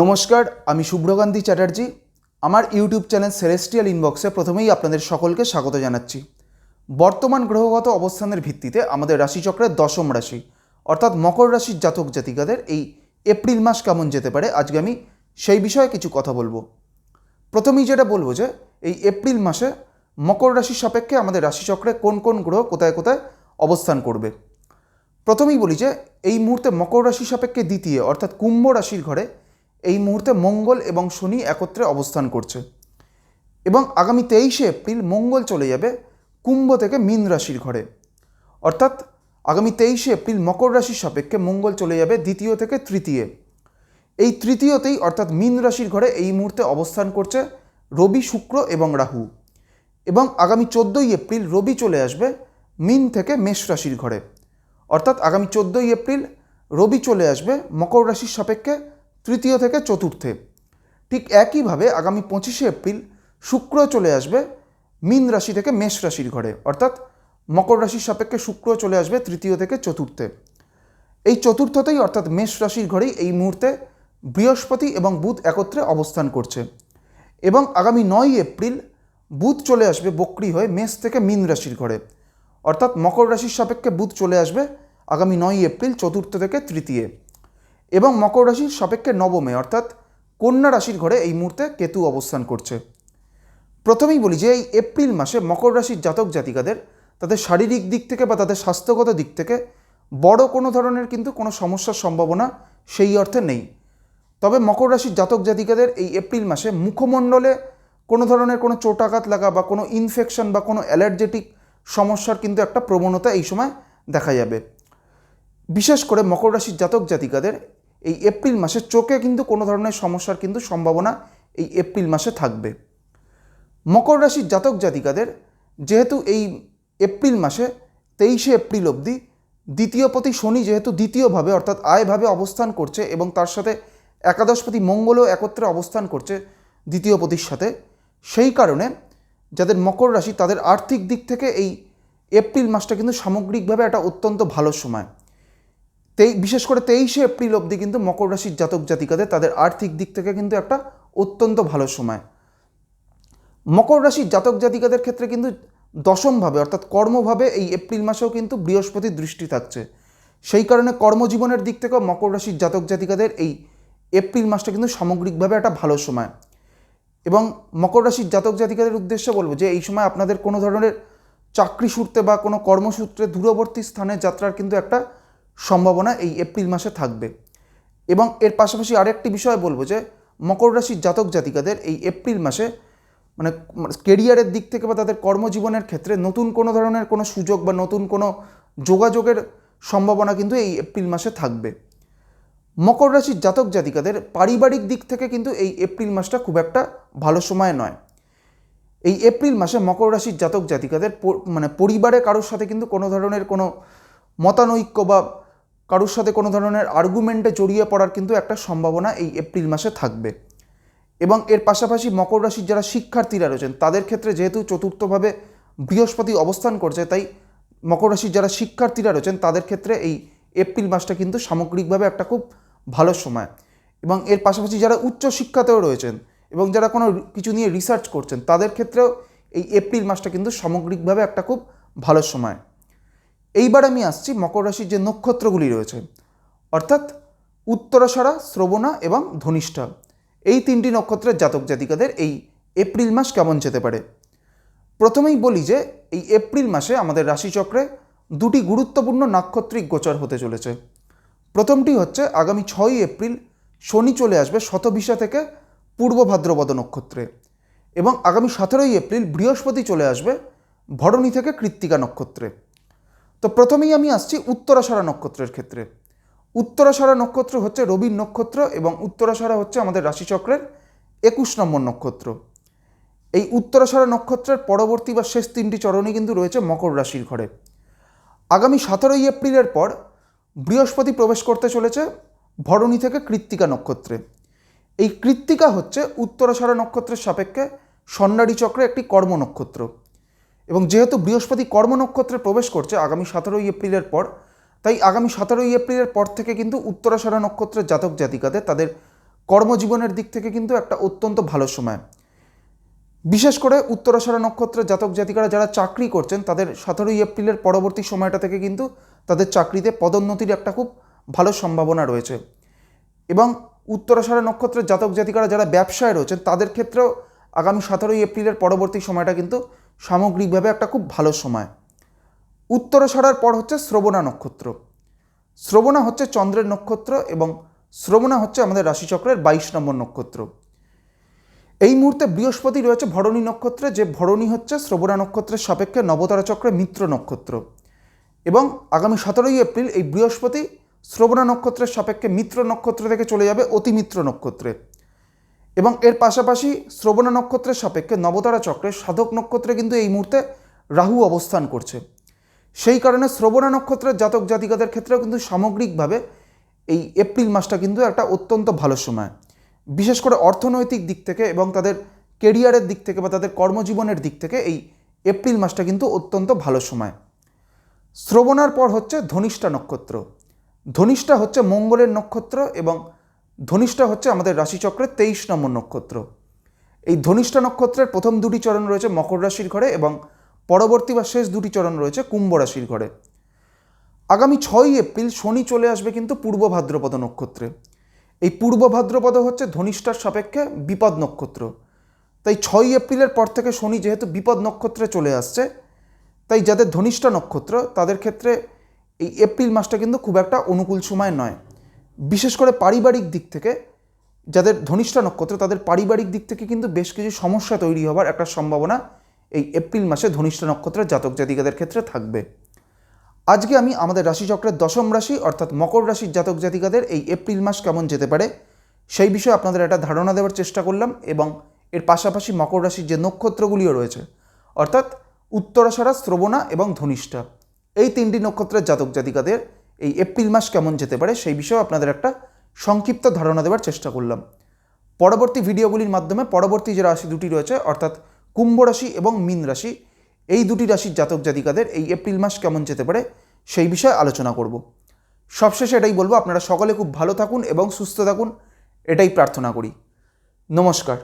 নমস্কার, আমি শুভ্রকান্তি চ্যাটার্জি। আমার ইউটিউব চ্যানেল সেলেস্টিয়াল ইনবক্সে প্রথমেই আপনাদের সকলকে স্বাগত জানাচ্ছি। বর্তমান গ্রহগত অবস্থানের ভিত্তিতে আমাদের রাশিচক্রের দশম রাশি, অর্থাৎ মকর রাশির জাতক জাতিকাদের এই এপ্রিল মাস কেমন যেতে পারে আজকে আমি সেই বিষয়ে কিছু কথা বলব। প্রথমেই যেটা বলব যে, এই এপ্রিল মাসে মকর রাশির সাপেক্ষে আমাদের রাশিচক্রে কোন কোন গ্রহ কোথায় কোথায় অবস্থান করবে। প্রথমেই বলি যে, এই মুহূর্তে মকর রাশি সাপেক্ষে দ্বিতীয়, অর্থাৎ কুম্ভ রাশির ঘরে এই মুহূর্তে মঙ্গল এবং শনি একত্রে অবস্থান করছে। এবং আগামী তেইশে এপ্রিল মঙ্গল চলে যাবে কুম্ভ থেকে মীন রাশির ঘরে। অর্থাৎ আগামী তেইশে এপ্রিল মকর রাশির সাপেক্ষে মঙ্গল চলে যাবে দ্বিতীয় থেকে তৃতীয়। এই তৃতীয়তেই অর্থাৎ মীন রাশির ঘরে এই মুহূর্তে অবস্থান করছে রবি, শুক্র এবং রাহু। এবং আগামী চোদ্দোই এপ্রিল রবি চলে আসবে মিন থেকে মেষ রাশির ঘরে। অর্থাৎ আগামী চোদ্দোই এপ্রিল রবি চলে আসবে মকর রাশির সাপেক্ষে তৃতীয় থেকে চতুর্থে। ঠিক একইভাবে আগামী পঁচিশে এপ্রিল শুক্র চলে আসবে মিন রাশি থেকে মেষ রাশির ঘরে। অর্থাৎ মকর রাশির সাপেক্ষে শুক্র চলে আসবে তৃতীয় থেকে চতুর্থে। এই চতুর্থতেই অর্থাৎ মেষ রাশির ঘরেই এই মুহূর্তে বৃহস্পতি এবং বুধ একত্রে অবস্থান করছে। এবং আগামী নয় এপ্রিল বুধ চলে আসবে বক্রি হয়ে মেষ থেকে মীন রাশির ঘরে। অর্থাৎ মকর রাশির সাপেক্ষে বুধ চলে আসবে আগামী নয় এপ্রিল চতুর্থ থেকে তৃতীয়। এবং মকর রাশির সাপেক্ষে নবমে, অর্থাৎ কন্যা রাশির ঘরে এই মুহূর্তে কেতু অবস্থান করছে। প্রথমেই বলি যে, এই এপ্রিল মাসে মকর রাশির জাতক জাতিকাদের তাদের শারীরিক দিক থেকে বা তাদের স্বাস্থ্যগত দিক থেকে বড় কোনো ধরনের কিন্তু কোনো সমস্যার সম্ভাবনা সেই অর্থে নেই। তবে মকর রাশির জাতক জাতিকাদের এই এপ্রিল মাসে মুখমণ্ডলে কোনো ধরনের কোনো চোটাঘাত লাগা বা কোনো ইনফেকশন বা কোনো অ্যালার্জেটিক সমস্যার কিন্তু একটা প্রবণতা এই সময় দেখা যাবে। বিশেষ করে মকর রাশির জাতক জাতিকাদের এই এপ্রিল মাসে চোখে কিন্তু কোনো ধরনের সমস্যার কিন্তু সম্ভাবনা এই এপ্রিল মাসে থাকবে। মকর রাশির জাতক জাতিকাদের যেহেতু এই এপ্রিল মাসে তেইশে এপ্রিল অবধি দ্বিতীয় দ্বিতীয়পতি শনি যেহেতু দ্বিতীয়ভাবে অর্থাৎ আয়ভাবে অবস্থান করছে এবং তার সাথে একাদশপতি মঙ্গলও একত্রে অবস্থান করছে দ্বিতীয় দ্বিতীয়পতির সাথে, সেই কারণে যাদের মকর রাশি তাদের আর্থিক দিক থেকে এই এপ্রিল মাসটা কিন্তু সামগ্রিকভাবে একটা অত্যন্ত ভালো সময়। তেই বিশেষ করে তেইশে এপ্রিল অবধি কিন্তু মকর রাশির জাতক জাতিকাদের তাদের আর্থিক দিক থেকে কিন্তু একটা অত্যন্ত ভালো সময়। মকর রাশির জাতক জাতিকাদের ক্ষেত্রে কিন্তু দশমভাবে অর্থাৎ কর্মভাবে এই এপ্রিল মাসেও কিন্তু বৃহস্পতির দৃষ্টি থাকছে। সেই কারণে কর্মজীবনের দিক থেকেও মকর রাশির জাতক জাতিকাদের এই এপ্রিল মাসটা কিন্তু সামগ্রিকভাবে একটা ভালো সময়। এবং মকর রাশির জাতক জাতিকাদের উদ্দেশ্যে বলব যে, এই সময় আপনাদের কোনো ধরনের চাকরি সূত্রে বা কোনো কর্মসূত্রে দূরবর্তী স্থানে যাত্রার কিন্তু একটা সম্ভাবনা এই এপ্রিল মাসে থাকবে। এবং এর পাশাপাশি আরেকটি বিষয় বলব যে, মকর রাশির জাতক জাতিকাদের এই এপ্রিল মাসে মানে কেরিয়ারের দিক থেকে বা তাদের কর্মজীবনের ক্ষেত্রে নতুন কোনো ধরনের কোনো সুযোগ বা নতুন কোনো যোগাযোগের সম্ভাবনা কিন্তু এই এপ্রিল মাসে থাকবে। মকর রাশির জাতক জাতিকাদের পারিবারিক দিক থেকে কিন্তু এই এপ্রিল মাসটা খুব একটা ভালো সময় নয়। এই এপ্রিল মাসে মকর রাশির জাতক জাতিকাদের মানে পরিবারে কারোর সাথে কিন্তু কোনো ধরনের কোনো মতানৈক্য বা কারোর সাথে কোনো ধরনের আর্গুমেন্টে জড়িয়ে পড়ার কিন্তু একটা সম্ভাবনা এই এপ্রিল মাসে থাকবে। এবং এর পাশাপাশি মকর রাশির যারা শিক্ষার্থীরা রয়েছেন, তাদের ক্ষেত্রে যেহেতু চতুর্থভাবে বৃহস্পতি অবস্থান করছে, তাই মকর রাশির যারা শিক্ষার্থীরা রয়েছেন, তাদের ক্ষেত্রে এই এপ্রিল মাসটা কিন্তু সামগ্রিকভাবে একটা খুব ভালো সময়। এবং এর পাশাপাশি যারা উচ্চ শিক্ষাতেও রয়েছেন এবং যারা কোনো কিছু নিয়ে রিসার্চ করছেন, তাদের ক্ষেত্রেও এই এপ্রিল মাসটা কিন্তু সামগ্রিকভাবে একটা খুব ভালো সময়। এইবার আমি আসছি মকর রাশির যে নক্ষত্রগুলি রয়েছে, অর্থাৎ উত্তরাষাঢ়া, শ্রবণা এবং ধনিষ্ঠা। এই তিনটি নক্ষত্রের জাতক জাতিকাদের এই এপ্রিল মাস কেমন যেতে পারে? প্রথমেই বলি যে, এই এপ্রিল মাসে আমাদের রাশিচক্রে দুটি গুরুত্বপূর্ণ নাক্ষত্রিক গোচর হতে চলেছে। প্রথমটি হচ্ছে, আগামী ছয়ই এপ্রিল শনি চলে আসবে শতভিসা থেকে পূর্ব ভাদ্রপদ নক্ষত্রে এবং আগামী সতেরোই এপ্রিল বৃহস্পতি চলে আসবে ভরণী থেকে কৃত্তিকা নক্ষত্রে। তো প্রথমেই আমি আসছি উত্তরাষাঢ়া নক্ষত্রের ক্ষেত্রে। উত্তরাষাঢ়া নক্ষত্র হচ্ছে রবির নক্ষত্র এবং উত্তরাষাঢ়া হচ্ছে আমাদের রাশিচক্রের একুশ নম্বর নক্ষত্র। এই উত্তরাষাঢ়া নক্ষত্রের পরবর্তী বা শেষ তিনটি চরণই কিন্তু রয়েছে মকর রাশির ঘরে। আগামী সতেরোই এপ্রিলের পর বৃহস্পতি প্রবেশ করতে চলেছে ভরণী থেকে কৃত্তিকা নক্ষত্রে। এই কৃত্তিকা হচ্ছে উত্তরাষাঢ়া নক্ষত্রের সাপেক্ষে সন্ন্যারী চক্রে একটি কর্ম নক্ষত্র এবং যেহেতু বৃহস্পতি কর্ম নক্ষত্রে প্রবেশ করছে আগামী সতেরোই এপ্রিলের পর, তাই আগামী সতেরোই এপ্রিলের পর থেকে কিন্তু উত্তরাষাঢ়া নক্ষত্রের জাতক জাতিকাদের তাদের কর্মজীবনের দিক থেকে কিন্তু একটা অত্যন্ত ভালো সময়। বিশেষ করে উত্তরাষাঢ়া নক্ষত্রের জাতক জাতিকারা যারা চাকরি করছেন, তাদের সতেরোই এপ্রিলের পরবর্তী সময়টা থেকে কিন্তু তাদের চাকরিতে পদোন্নতির একটা খুব ভালো সম্ভাবনা রয়েছে। এবং উত্তরাষাঢ়া নক্ষত্রের জাতক জাতিকারা যারা ব্যবসায় রয়েছেন, তাদের ক্ষেত্রেও আগামী সতেরোই এপ্রিলের পরবর্তী সময়টা কিন্তু সামগ্রিকভাবে একটা খুব ভালো সময়। উত্তরাষাঢ়ার পর হচ্ছে শ্রবণা নক্ষত্র। শ্রবণা হচ্ছে চন্দ্রের নক্ষত্র এবং শ্রবণা হচ্ছে আমাদের রাশিচক্রের বাইশ নম্বর নক্ষত্র। এই মুহূর্তে বৃহস্পতি রয়েছে ভরণী নক্ষত্রে, যে ভরণী হচ্ছে শ্রবণা নক্ষত্রের সাপেক্ষে নবতারা চক্রে মিত্র নক্ষত্র। এবং আগামী সতেরোই এপ্রিল এই বৃহস্পতি শ্রবণা নক্ষত্রের সাপেক্ষে মিত্র নক্ষত্র থেকে চলে যাবে অতিমিত্র নক্ষত্রে। এবং এর পাশাপাশি শ্রবণা নক্ষত্রের সাপেক্ষে নবতারা চক্রে সাধক নক্ষত্রে কিন্তু এই মুহূর্তে রাহু অবস্থান করছে। সেই কারণে শ্রবণা নক্ষত্রের জাতক জাতিকাদের ক্ষেত্রেও কিন্তু সামগ্রিকভাবে এই এপ্রিল মাসটা কিন্তু একটা অত্যন্ত ভালো সময়। বিশেষ করে অর্থনৈতিক দিক থেকে এবং তাদের কেরিয়ারের দিক থেকে বা তাদের কর্মজীবনের দিক থেকে এই এপ্রিল মাসটা কিন্তু অত্যন্ত ভালো সময়। শ্রবণার পর হচ্ছে ধনিষ্ঠা নক্ষত্র। ধনিষ্ঠা হচ্ছে মঙ্গলের নক্ষত্র এবং ধনিষ্ঠা হচ্ছে আমাদের রাশিচক্রের তেইশ নম্বর নক্ষত্র। এই ধনিষ্ঠা নক্ষত্রের প্রথম দুটি চরণ রয়েছে মকর রাশির ঘরে এবং পরবর্তী বা শেষ দুটি চরণ রয়েছে কুম্ভ রাশির ঘরে। আগামী ছয়ই এপ্রিল শনি চলে আসবে কিন্তু পূর্ব ভাদ্রপদ নক্ষত্রে। এই পূর্ব ভাদ্রপদ হচ্ছে ধনিষ্ঠার সাপেক্ষে বিপদ নক্ষত্র। তাই ছয়ই এপ্রিলের পর থেকে শনি যেহেতু বিপদ নক্ষত্রে চলে আসছে, তাই যাদের ধনিষ্ঠা নক্ষত্র তাদের ক্ষেত্রে এই এপ্রিল মাসটা কিন্তু খুব একটা অনুকূল সময় নয়। বিশেষ করে পারিবারিক দিক থেকে যাদের ধনিষ্ঠা নক্ষত্র, তাদের পারিবারিক দিক থেকে কিন্তু বেশ কিছু সমস্যা তৈরি হবার একটা সম্ভাবনা এই এপ্রিল মাসে ধনিষ্ঠা নক্ষত্রের জাতক জাতিকাদের ক্ষেত্রে থাকবে। আজকে আমি আমাদের রাশিচক্রের দশম রাশি অর্থাৎ মকর রাশির জাতক জাতিকাদের এই এপ্রিল মাস কেমন যেতে পারে, সেই বিষয়ে আপনাদের একটা ধারণা দেওয়ার চেষ্টা করলাম এবং এর পাশাপাশি মকর রাশির যে নক্ষত্রগুলিও রয়েছে, অর্থাৎ উত্তরাষাঢ়া, শ্রবণা এবং ধনিষ্ঠা, এই তিনটি নক্ষত্রের জাতক জাতিকাদের এই এপ্রিল মাস কেমন যেতে পারে সেই বিষয়েও আপনাদের একটা সংক্ষিপ্ত ধারণা দেওয়ার চেষ্টা করলাম। পরবর্তী ভিডিওগুলির মাধ্যমে পরবর্তী যে রাশি দুটি রয়েছে, অর্থাৎ কুম্ভ রাশি এবং মীন রাশি, এই দুটি রাশির জাতক জাতিকাদের এই এপ্রিল মাস কেমন যেতে পারে সেই বিষয়ে আলোচনা করব। সবশেষে এটাই বলব, আপনারা সকলে খুব ভালো থাকুন এবং সুস্থ থাকুন, এটাই প্রার্থনা করি। নমস্কার।